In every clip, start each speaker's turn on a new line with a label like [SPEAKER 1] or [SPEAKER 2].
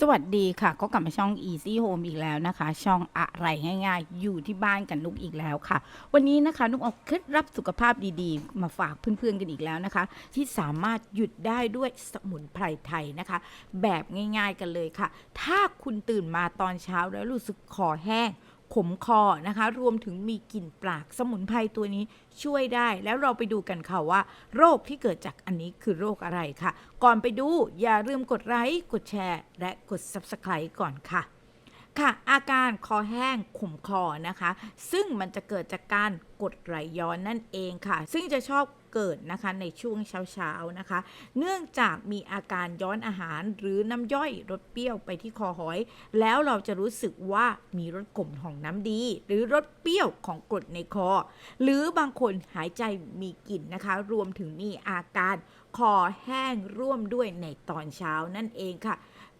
[SPEAKER 1] สวัสดีค่ะ ก็กลับมาช่อง Easy Home อีกแล้วนะคะ ช่องอะไรง่ายๆ อยู่ที่บ้านกันนุกอีกแล้วค่ะ วันนี้นะคะนุกเอาเคล็ดลับสุขภาพดีๆ มาฝากเพื่อนๆกันอีกแล้วนะคะ ที่สามารถหยุดได้ด้วยสมุนไพรไทยนะคะ แบบง่ายๆกันเลยค่ะ ถ้าคุณตื่นมาตอนเช้าแล้วรู้สึกคอแห้ง ขมคอนะคะ รวมถึงมีกลิ่นปากสมุนไพรตัวนี้ช่วยได้ แล้วเราไปดูกันค่ะว่า โรคที่เกิดจากอันนี้คือโรคอะไรค่ะ ก่อนไปดูอย่าลืมกดไลค์กดแชร์ และกด Subscribe ก่อนค่ะ ค่ะ อาการคอแห้งขมคอนะคะ ซึ่งมันจะเกิดจากการกดไหลย้อนนั่นเองค่ะ ซึ่งจะชอบเกิดนะคะในช่วงเช้าๆนะคะ เนื่องจากมีอาการย้อนอาหารหรือน้ำย่อยรสเปรี้ยวไปที่คอหอย แล้วเราจะรู้สึกว่ามีรสขมของน้ำดี หรือรสเปรี้ยวของกรดในคอ หรือบางคนหายใจมีกลิ่นนะคะ รวมถึงมีอาการคอแห้งร่วมด้วยในตอนเช้านั่นเองค่ะ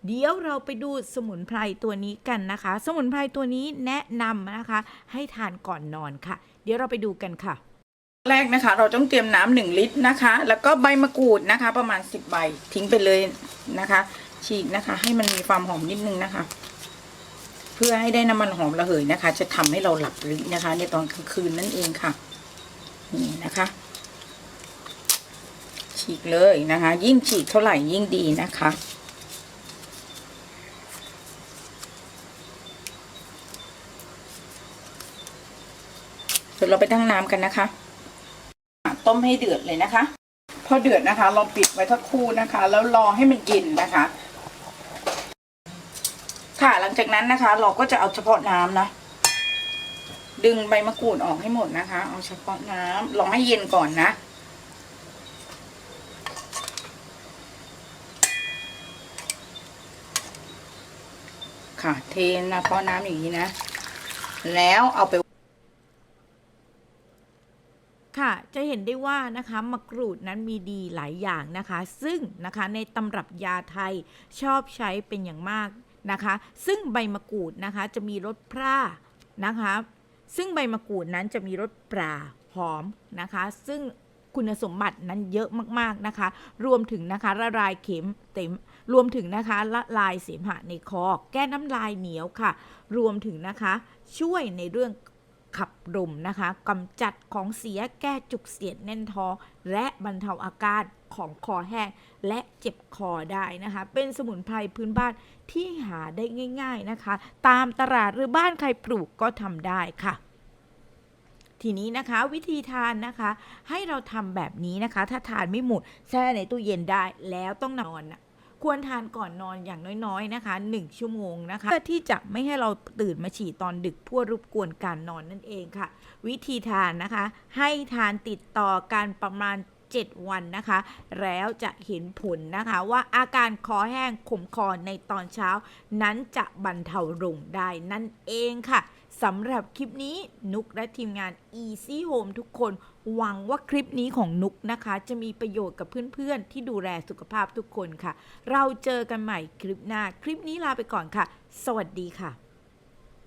[SPEAKER 1] เดี๋ยวเราไปดูสมุนไพรตัวนี้กันนะคะ สมุนไพรตัวนี้แนะนำนะคะ ให้ทานก่อนนอนค่ะ เดี๋ยวเราไปดูกันค่ะ
[SPEAKER 2] แรกนะคะ เราต้องเตรียมน้ำหนึ่งลิตรนะคะ แล้วก็ใบมะกรูดนะคะ ประมาณสิบใบทิ้งไปเลยนะคะ ฉีกนะคะ ให้มันมีความหอมนิดนึงนะคะ เพื่อให้ได้น้ำมันหอมระเหยนะคะ จะทำให้เราหลับลึกนะคะ ในตอนกลางคืนนั่นเองค่ะ นี่นะคะฉีกเลยนะคะ ยิ่งฉีกเท่าไหร่ยิ่งดีนะคะ เดี๋ยวเราไปตั้งน้ำกันนะคะ ต้มให้เดือดเลยนะคะ พอเดือดนะคะ เราปิดไว้ทักครู่นะคะ แล้วรอให้มันเย็นนะคะ ค่ะหลังจากนั้นนะคะ เราก็จะเอาเฉพาะน้ำนะดึงใบมะกรูดออกให้หมดนะคะ เอาเฉพาะน้ำรอให้เย็นก่อนนะค่ะเทนะเพาะน้ำอย่างนี้นะ แล้วเอาไป
[SPEAKER 1] ค่ะ จะเห็นได้ว่านะคะมะกรูดนั้นมีดีหลายอย่างนะคะ ซึ่งนะคะในตำรับยาไทยชอบใช้เป็นอย่างมากนะคะ ซึ่งใบมะกรูดนะคะจะมีรสพร่านะคะ ซึ่งใบมะกรูดนั้นจะมีรสปลาหอมนะคะ ซึ่งคุณสมบัตินั้นเยอะมากๆนะคะ รวมถึงนะคะละลายเข็มเต็ม รวมถึงนะคะละลายเสมหะในคอ แก้น้ำลายเหนียวค่ะ รวมถึงนะคะช่วยในเรื่อง ขับลมนะคะกำจัดของเสียแก้จุกเสียดแน่นท้องและบรรเทาอาการของคอแห้งและเจ็บคอได้นะคะ เป็นสมุนไพรพื้นบ้านที่หาได้ง่าย ๆนะคะ ตามตลาดหรือบ้านใครปลูกก็ทำได้ค่ะทีนี้นะคะวิธีทานนะคะ ให้เราทำแบบนี้นะคะ ถ้าทานไม่หมดแช่ในตู้เย็นได้แล้วต้องนอนนะ ควรทานก่อนนอนอย่างน้อยๆนะคะ 1 ชั่วโมงนะคะเพื่อที่จะไม่ให้เราตื่นมาฉี่ตอนดึกพื่อรบกวนการนอนนั่นเองค่ะ วิธีทานนะคะ ให้ทานติดต่อกันประมาณ7 วันนะคะ แล้วจะเห็นผลนะคะว่าอาการคอแห้งขมคอในตอนเช้า นั้นจะบรรเทาลงได้นั่นเองค่ะ สำหรับคลิปนี้นุกและทีมงาน Easy Home ทุกคน หวังว่าคลิปนี้ของนุกนะคะ จะมีประโยชน์กับเพื่อนๆ ที่ดูแลสุขภาพทุกคนค่ะ เราเจอกันใหม่คลิปหน้า คลิปนี้ลาไปก่อนค่ะ สวัสดีค่ะ